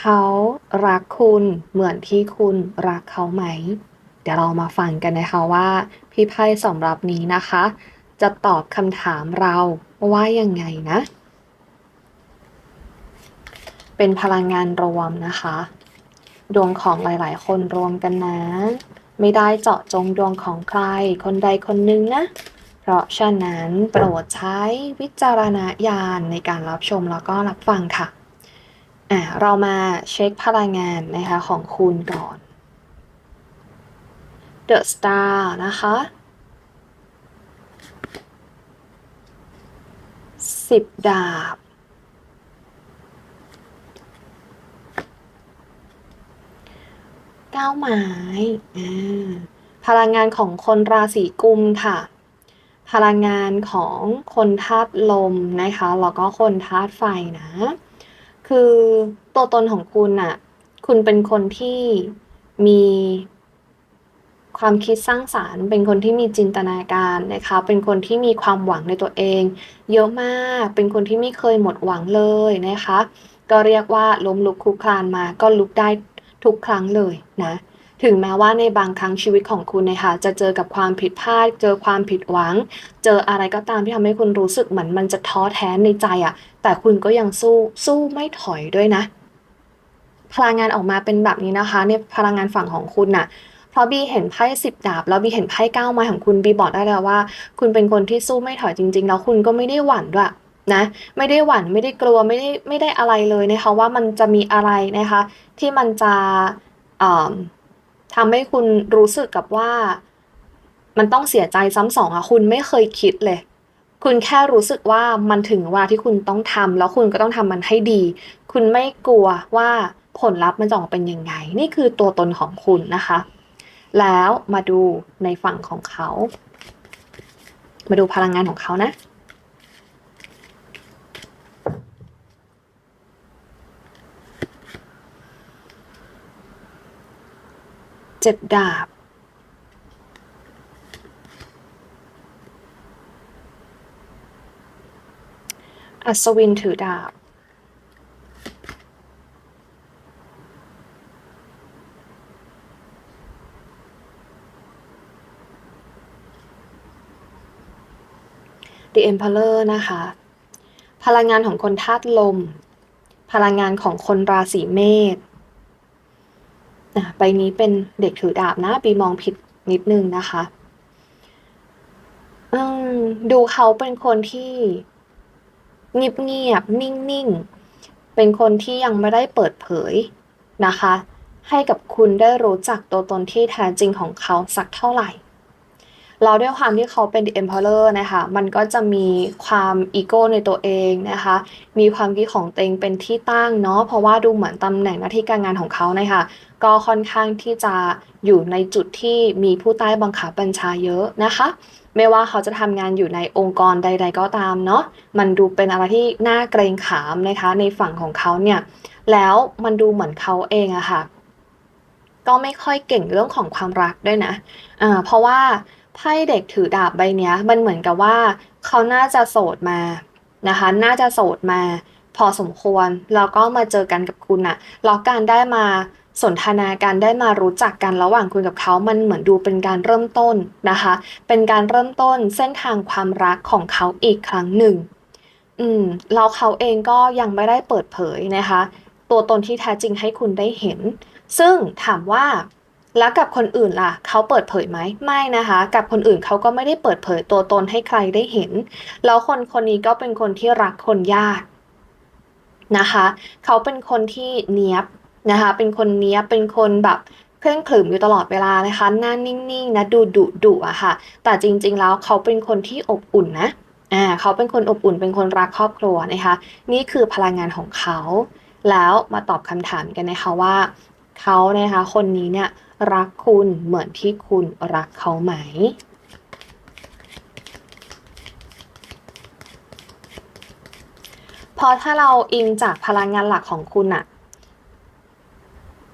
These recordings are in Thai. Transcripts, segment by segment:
เขารักคุณเหมือนที่คุณรักเขาไหม เดี๋ยวเรามาฟังกันนะคะว่า พี่ไพ่สำหรับนี้นะคะ จะตอบคำถามเราว่ายังไงนะ เป็นพลังงานรวมนะคะ ดวงของหลาย ๆ คนรวมกันนะ ไม่ได้เจาะจงดวงของใครคนใดคนหนึ่งนะเพราะฉะนั้นโปรดใช้วิจารณญาณในการรับชมแล้วก็รับฟังค่ะ อะเรามาเช็คพลังงานนะคะของคุณก่อน The Star นะคะ สิบดาบ เก้าไม้พลังงานของคนราศีกุมค่ะ พลังงานของคนธาตุลมนะคะ แล้วก็คนธาตุไฟนะ คือตัวตนของคุณอะคุณเป็นคนที่มีความคิดสร้างสารรค์ เป็นคนที่มีจินตนาการนะคะ เป็นคนที่มีความหวังในตัวเอง เยอะมาก เป็นคนที่ไม่เคยหมดหวังเลยนะคะ ก็เรียกว่าล้มลุกคลุกคลานมาก็ลุกได้ทุกครั้งเลยนะ ถึงแม้ว่าในบางครั้งชีวิตของคุณนะคะจะเจอกับความผิดพลาด เจอความผิดหวัง เจออะไรก็ตามที่ทำให้คุณรู้สึกเหมือนมันจะท้อแท้ในใจอะ่ะ แต่คุณก็ยังสู้สู้ไม่ถอยด้วยนะ พลังงานออกมาเป็นแบบนี้นะคะในพลังงานฝั่งของคุณน่ะเพราะบีเห็นไพ่สิบดาบ แล้วบีเห็นไพ่เก้าไม้ของคุณบีบอกได้แล้วว่า คุณเป็นคนที่สู้ไม่ถอยจริง ๆ แล้วคุณก็ไม่ได้หวั่นด้วยนะไม่ได้หวั่นไม่ได้กลัวไม่ได้ไม่ได้อะไรเลยนะคะว่ามันจะมีอะไรนะคะ ที่มันจะอ่า ทำให้คุณรู้สึกกับว่า มันต้องเสียใจซ้ำสองอะคุณไม่เคยคิดเลย คุณแค่รู้สึกว่ามันถึงเวลาที่คุณต้องทำแล้วคุณก็ต้องทำมันให้ดี คุณไม่กลัวว่าผลลัพธ์มันจะออกเป็นยังไง นี่คือตัวตนของคุณนะคะ แล้วมาดูในฝั่งของเขา มาดูพลังงานของเขานะ เจ็ดดาบ อัศวินถือดาบ The Emperor นะคะ พลังงานของคนธาตุลม พลังงานของคนราศีเมษ ใบนี้เป็นเด็กถือดาบนะบีมองผิดนิดนึงนะคะอืมดูเขาเป็นคนที่เงียบเงียบนิ่งๆเป็นคนที่ยังไม่ได้เปิดเผยนะคะ ให้กับคุณได้รู้จักตัวตนที่แท้จริงของเขาสักเท่าไหร่ เราด้วยความที่เขาเป็น emperor นะคะมันก็จะมีความอีโก้ในตัวเองนะคะมีความคิดของตัวเองเป็นที่ตั้งเนาะเพราะว่าดูเหมือนตำแหน่งหน้าที่การงานของเขานะคะก็ค่อนข้างที่จะอยู่ในจุดที่มีผู้ใต้บังคับบัญชาเยอะนะคะไม่ว่าเขาจะทำงานอยู่ในองค์กรใด ๆ ก็ตามเนาะ มันดูเป็นอะไรที่น่าเกรงขามนะคะในฝั่งของเขาเนี่ย แล้วมันดูเหมือนเขาเองอะค่ะ ก็ไม่ค่อยเก่งเรื่องของความรักด้วยนะอ่าเพราะว่า ไพ่เด็กถือดาบใบเนี้ย มันเหมือนกับว่า เขาน่าจะโสดมานะคะ น่าจะโสดมา พอสมควรแล้วก็มาเจอกันกับคุณอะแล้วการได้มาสนทนากันได้มารู้จักกันระหว่างคุณกับเขา มันเหมือนดูเป็นการเริ่มต้นนะคะ เป็นการเริ่มต้นเส้นทางความรักของเขาอีกครั้งหนึ่ง อืมแล้วเขาเองก็ยังไม่ได้เปิดเผยนะคะ ตัวตนที่แท้จริงให้คุณได้เห็น ซึ่งถามว่า แล้วกับคนอื่นล่ะ เขาเปิดเผยไหมไม่นะคะ กับคนอื่นเขาก็ไม่ได้เปิดเผยตัวตนให้ใครได้เห็น แล้วคนคนนี้ก็เป็นคนที่รักคนยากนะคะ เขาเป็นคนที่เนี้ยบนะคะ เป็นคนเนี้ยบเป็นคนแบบเคร่งขรึมอยู่ตลอดเวลานะคะหน้านิ่งๆนะดูดุดุอะค่ะ แต่จริงๆแล้วเขาเป็นคนที่อบอุ่นนะอ่าเขาเป็นคนอบอุ่นเป็นคนรักครอบครัวนะคะ นี่คือพลังงานของเขา แล้วมาตอบคำถามกันนะคะว่า เขานะคะ คนนี้เนี่ยรักคุณเหมือนที่คุณรักเขาไหมพอถ้าเราอิงจากพลังงานหลักของคุณอะ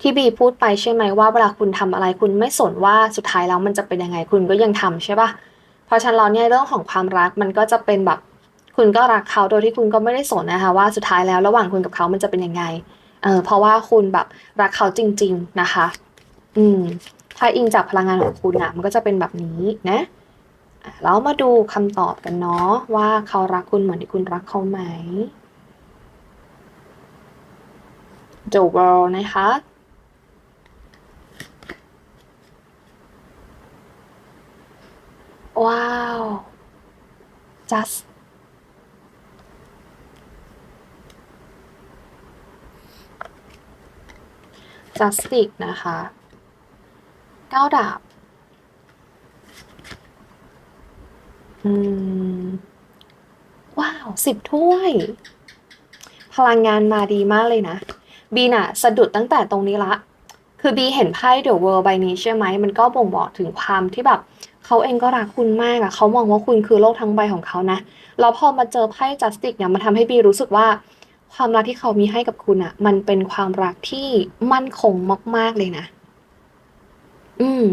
ที่บีพูดไปใช่ไหมว่าเวลาคุณทำอะไรคุณไม่สนว่าสุดท้ายแล้วมันจะเป็นยังไงคุณก็ยังทำใช่ปะเพราะฉะนั้นเราเนี่ยเรื่องของความรักมันก็จะเป็นแบบ คุณก็รักเขาโดยที่คุณก็ไม่ได้สนนะคะว่าสุดท้ายแล้วระหว่างคุณกับเขามันจะเป็นยังไง เออเพราะว่าคุณแบบรักเขาจริง ๆนะคะ อืม ถ้าอิงจากพลังงานของคุณอะมันก็จะเป็นแบบนี้นะแล้วมาดูคำตอบกันเนาะว่าเขารักคุณเหมือนที่คุณรักเขาไหม The World นะคะ ว้าว just จัสติกนะคะเก้าดาบ อืม ว้าวสิบถ้วย พลังงานมาดีมากเลยนะ บีน่ะ สะดุดตั้งแต่ตรงนี้ละ คือบีเห็นไพ่เดอะเวิร์ใบนี้ใช่ไหม มันก็บ่งบอกถึงความที่แบบ เขาเองก็รักคุณมากอะเขามองว่าคุณคือโลกทั้งใบของเขานะ แล้วพอมาเจอไพ่จัสติกเนี่ย มันทำให้บีรู้สึกว่า ความรักที่เขามีให้กับคุณอะมันเป็นความรักที่มั่นคงมาก ๆ เลยนะ อืม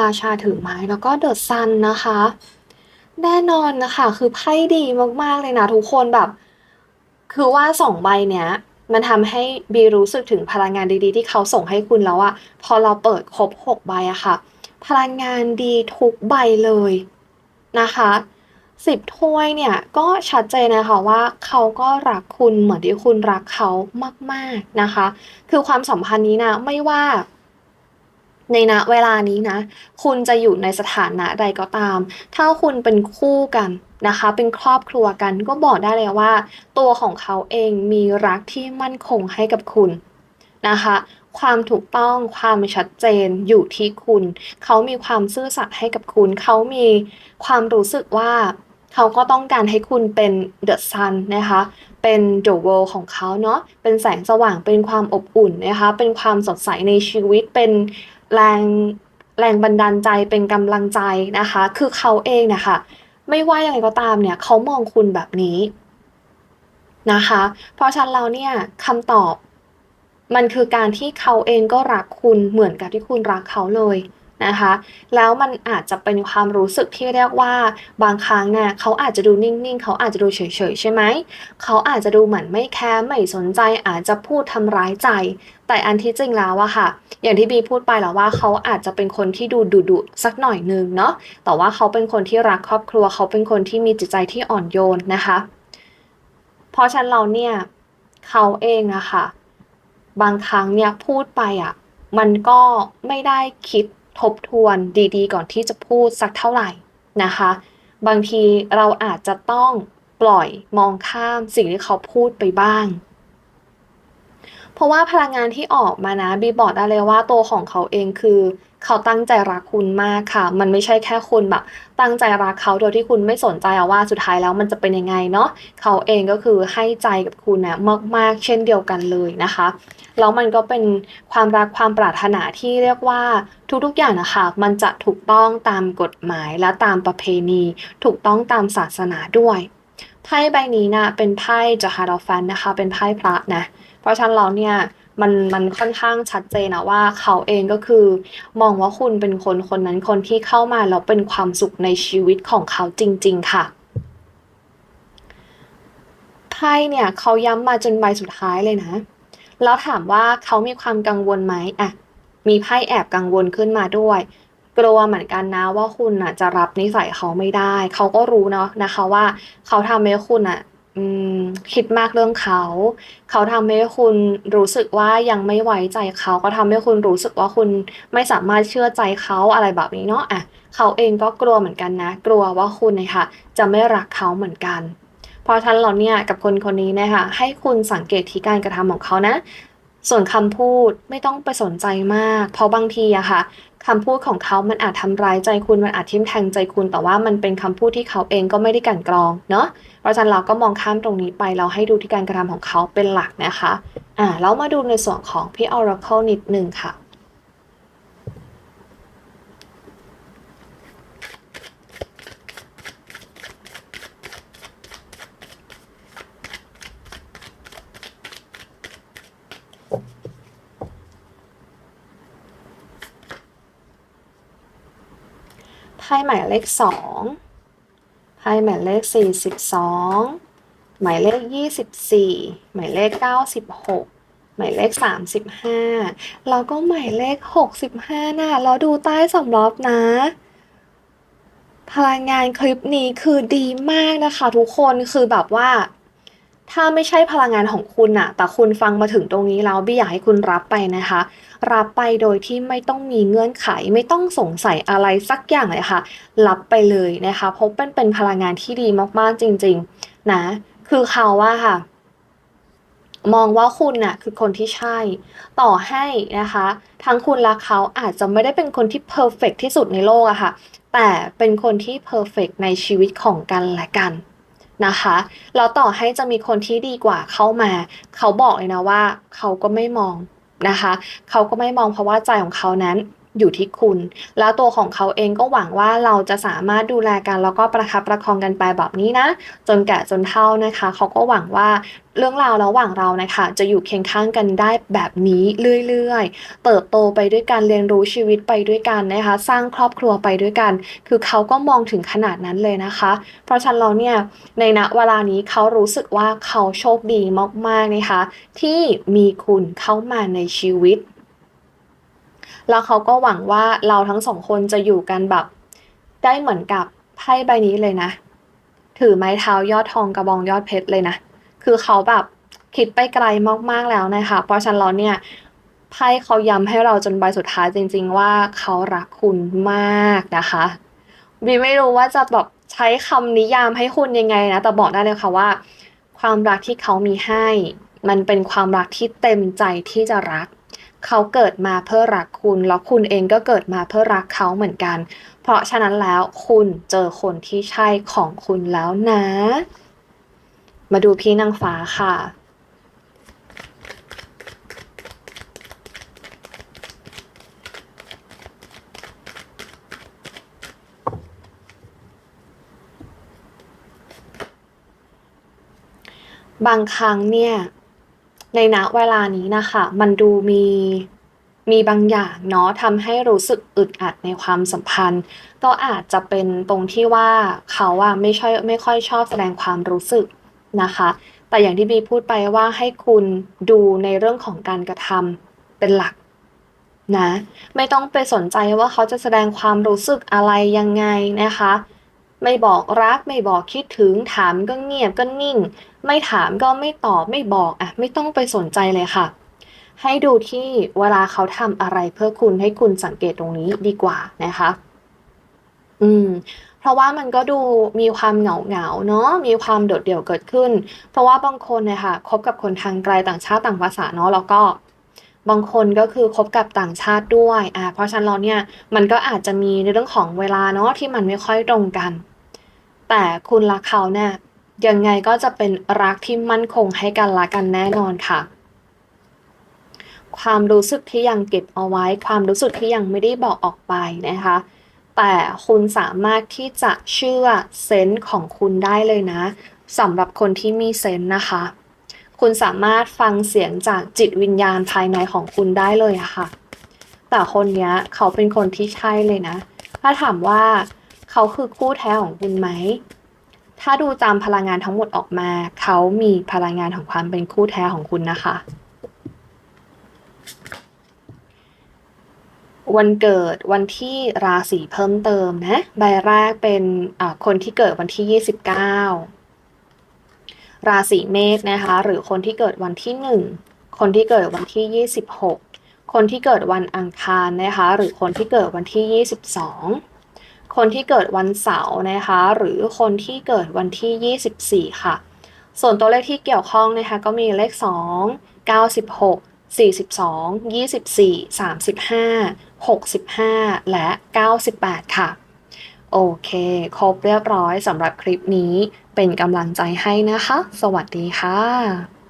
ราชาถือไม้แล้วก็เดอะซันนะคะ แน่นอนนะคะ คือไพ่ดีมาก ๆ เลยนะทุกคนแบบ คือว่าสองใบเนี้ย มันทำให้บีรู้สึกถึงพลังงานดีๆ ที่เขาส่งให้คุณแล้วอะพอเราเปิดครบหกใบอะค่ะ พลังงานดีทุกใบเลยนะคะสิบถ้วยเนี่ยก็ชัดเจนนะคะว่าเขาก็รักคุณเหมือนที่คุณรักเขามาก ๆนะคะ คือความสัมพันธ์นี้นะไม่ว่า ในณเวลานี้นะ คุณจะอยู่ในสถานะใดก็ตาม ถ้าคุณเป็นคู่กันนะคะ เป็นครอบครัวกันก็บอกได้เลยว่า ตัวของเขาเองมีรักที่มั่นคงให้กับคุณนะคะ ความถูกต้องความชัดเจนอยู่ที่คุณ เขามีความซื่อสัตย์ให้กับคุณ เขามีความรู้สึกว่าเขาก็ต้องการให้คุณเป็นเดอะซันนะคะเป็น the world ของเขาเนาะ เป็นแสงสว่าง เป็นความอบอุ่นนะคะ เป็นความสดใสในชีวิต เป็น แรงแรงบันดาลใจเป็นกำลังใจนะคะ คือเขาเองเนี่ยค่ะไม่ว่ายังไงก็ตามเนี่ยเขามองคุณแบบนี้นะคะ เพราะฉะนั้นเราเนี่ยคำตอบมันคือการที่เขาเองก็รักคุณเหมือนกับที่คุณรักเขาเลย นะคะ แล้วมันอาจจะเป็นความรู้สึกที่เรียกว่าบางครั้งเนี่ยเขาอาจจะดูนิ่งๆ เขาอาจจะดูเฉยๆ ใช่ไหม เขาอาจจะดูเหมือนไม่แคร์ไม่สนใจอาจจะพูดทำร้ายใจ แต่อันที่จริงแล้วอะค่ะ อย่างที่บีพูดไปแล้วว่าเขาอาจจะเป็นคนที่ดูดุดุสักหน่อยนึงเนาะ แต่ว่าเขาเป็นคนที่รักครอบครัว เขาเป็นคนที่มีจิตใจที่อ่อนโยนนะคะ เพราะฉะนั้นเราเนี่ยเขาเองอะค่ะ บางครั้งเนี่ยพูดไปอะมันก็ไม่ได้คิด ทบทวนดีๆ ก่อนที่จะพูดสักเท่าไหร่นะคะ บางทีเราอาจจะต้องปล่อยมองข้ามสิ่งที่เขาพูดไปบ้าง เพราะว่าพลังงานที่ออกมานะบีบอกได้เลยว่าตัวของเขาเองคือ เขาตั้งใจรักคุณมากค่ะ มันไม่ใช่แค่คุณแบบ ตั้งใจรักเขาโดยที่คุณไม่สนใจอะว่าสุดท้ายแล้วมันจะเป็นยังไงเนาะเขาเองก็คือให้ใจกับคุณนะมากๆ เช่นเดียวกันเลยนะคะแล้วมันก็เป็นความรักความปรารถนาที่เรียกว่าทุกๆอย่างนะคะมันจะถูกต้องตามกฎหมายและตามประเพณี ถูกต้องตามศาสนาด้วยไพ่ใบนี้นะเป็นไพ่จาฮาร์ฟันนะคะ เป็นไพ่พระนะ เพราะฉะนั้นเราเนี่ยมันมันค่อนข้างชัดเจนนะว่าเขาเองก็คือ มองว่าคุณเป็นคนคนนั้นคนที่เข้ามาแล้วเป็นความสุขในชีวิตของเขาจริง ๆ ค่ะไพ่เนี่ยเขาย้ำมาจนใบสุดท้ายเลยนะ แล้วถามว่าเขามีความกังวลไหมอะมีไพ่แอบกังวลขึ้นมาด้วย กลัวเหมือนกันนะว่าคุณน่ะจะรับนิสัยเขาไม่ได้ เขาก็รู้เนาะนะคะว่าเขาทำให้คุณอะ อืม คิดมากเรื่องเขา เขาทำให้คุณรู้สึกว่ายังไม่ไว้ใจเขา ก็ทำให้คุณรู้สึกว่าคุณไม่สามารถเชื่อใจเขา อะไรแบบนี้เนาะอะเขาเองก็กลัวเหมือนกันนะ กลัวว่าคุณเนี่ยค่ะ จะไม่รักเขาเหมือนกัน เพราะฉะนั้นเราเนี่ยกับคนคนนี้นะคะ ให้คุณสังเกตที่การกระทำของเขานะ ส่วนคำพูดไม่ต้องไปสนใจมาก เพราะบางทีอะค่ะคำพูดของเขามันอาจทำร้ายใจคุณ มันอาจทิ่มแทงใจคุณ แต่ว่ามันเป็นคำพูดที่เขาเองก็ไม่ได้กั่นกรอง เนาะ เพราะฉะนั้นเราก็มองข้ามตรงนี้ไป เราให้ดูที่การกระทำของเขาเป็นหลักนะคะ อ่า แล้วมาดูในส่วนของพี่ Oracle นิดหนึ่งค่ะ พ่ หมายเลขสองไพ่หมายเลขสี่สิบสองหมายเลขยี่สิบสี่หมายเลขเก้าสิบหกหมายเลขสามสิบห้าแล้วก็หมายเลขหกสิบห้าน่ะเราดูใต้สำรอบนะ พลังงานคลิปนี้คือดีมากนะคะทุกคนคือแบบว่า ถ้าไม่ใช่พลังงานของคุณอะแต่คุณฟังมาถึงตรงนี้แล้วบี้อยากให้คุณรับไปนะคะ รับไปโดยที่ไม่ต้องมีเงื่อนไข ไม่ต้องสงสัยอะไรสักอย่างเลยค่ะ รับไปเลยนะคะเพราะเป็นเป็นพลังงานที่ดีมากๆจริง ๆ นะ คือเขาว่าค่ะ มองว่าคุณน่ะคือคนที่ใช่ ต่อให้นะคะทั้งคุณและเขาอาจจะไม่ได้เป็นคนที่เพอร์เฟกที่สุดในโลกอะค่ะ แต่เป็นคนที่เพอร์เฟกในชีวิตของกันและกัน นะคะแล้วต่อให้จะมีคนที่ดีกว่าเข้ามา เขาบอกเลยนะว่าเขาก็ไม่มองนะคะ เขาก็ไม่มองเพราะว่าใจของเขานั้น อยู่ที่คุณ แล้วตัวของเขาเองก็หวังว่าเราจะสามารถดูแลกัน แล้วก็ประคับประคองกันไปแบบนี้นะ จนแก่จนเฒ่านะคะ เขาก็หวังว่าเรื่องราวระหว่างเรานะคะ จะอยู่เคียงข้างกันได้แบบนี้เรื่อยๆ เติบโตไปด้วยกันเรียนรู้ชีวิตไปด้วยกันนะคะ สร้างครอบครัวไปด้วยกัน คือเขาก็มองถึงขนาดนั้นเลยนะคะ เพราะฉะนั้นเราเนี่ยในณเวลานี้เขารู้สึกว่าเขาโชคดีมากๆนะคะ ที่มีคุณเข้ามาในชีวิต แล้วเขาก็หวังว่าเราทั้งสองคนจะอยู่กันแบบได้เหมือนกับไพ่ใบนี้เลยนะ ถือไม้เท้ายอดทองกระบองยอดเพชรเลยนะ คือเขาแบบคิดไปไกลมากๆแล้วนะคะ เพราะฉะนั้นเราเนี่ยไพ่เขาย้ำให้เราจนใบสุดท้ายจริง ๆ ว่าเขารักคุณมากนะคะบีไม่รู้ว่าจะแบบใช้คำนิยามให้คุณยังไงนะ แต่บอกได้เลยค่ะว่า ความรักที่เขามีให้ มันเป็นความรักที่เต็มใจที่จะรัก เขาเกิดมาเพื่อรักคุณ แล้วคุณเองก็เกิดมาเพื่อรักเขาเหมือนกัน เพราะฉะนั้นแล้วคุณเจอคนที่ใช่ของคุณแล้วนะ มาดูพี่นางฟ้าค่ะบางครั้งเนี่ย ในณเวลานี้นะคะ มันดูมีมีบางอย่างเนาะทำให้รู้สึกอึดอัดในความสัมพันธ์ ก็อาจจะเป็นตรงที่ว่าเขาอะไม่ช่อยไม่ค่อยชอบแสดงความรู้สึกนะคะ แต่อย่างที่บีพูดไปว่าให้คุณดูในเรื่องของการกระทำเป็นหลักนะ ไม่ต้องไปสนใจว่าเขาจะแสดงความรู้สึกอะไรยังไงนะคะ ไม่บอกรัก ไม่บอกคิดถึง ถามก็เงียบก็นิ่ง ไม่ถามก็ไม่ตอบไม่บอกอะไม่ต้องไปสนใจเลยค่ะ ให้ดูที่เวลาเขาทำอะไรเพื่อคุณให้คุณสังเกตตรงนี้ดีกว่านะคะ อืมเพราะว่ามันก็ดูมีความเหงาเหงาเนาะมีความโดดเดี่ยวเกิดขึ้น เพราะว่าบางคนเนี่ยค่ะคบกับคนทางไกลต่างชาติต่างภาษาเนาะแล้วก็ บางคนก็คือคบกับต่างชาติด้วยอ่าเพราะฉะนั้นเราเนี่ยมันก็อาจจะมีในเรื่องของเวลาเนาะที่มันไม่ค่อยตรงกัน แต่คุณรักเขาเนี่ยยังไงก็จะเป็นรักที่มั่นคงให้กันละกันแน่นอนค่ะ ความรู้สึกที่ยังเก็บเอาไว้ ความรู้สึกที่ยังไม่ได้บอกออกไปนะคะ แต่คุณสามารถที่จะเชื่อเซนส์ของคุณได้เลยนะสำหรับคนที่มีเซนส์นะคะ คุณสามารถฟังเสียงจากจิตวิญญาณภายในของคุณได้เลยอะค่ะ แต่คนนี้เขาเป็นคนที่ใช่เลยนะ ถ้าถามว่า เขาคือคู่แท้ของคุณไหม ถ้าดูตามพลังงานทั้งหมดออกมา เขามีพลังงานของความเป็นคู่แท้ของคุณนะคะ วันเกิดวันที่ราศีเพิ่มเติมนะ ใบแรกเป็นคนที่เกิดวันที่ 29 ราศีเมษนะคะ หรือคนที่เกิดวันที่ 1 คนที่เกิดวันที่ 26 คนที่เกิดวันอังคารนะคะ หรือคนที่เกิดวันที่ 22 คนที่เกิดวันเสาร์นะคะ หรือคนที่เกิดวันที่ 24 ค่ะ ส่วนตัวเลขที่เกี่ยวข้องนะคะก็มีเลข 2 96 42 24 35 65 และ 98 ค่ะ โอเค ครบเรียบร้อยสำหรับคลิปนี้เป็นกำลังใจให้นะคะ สวัสดีค่ะ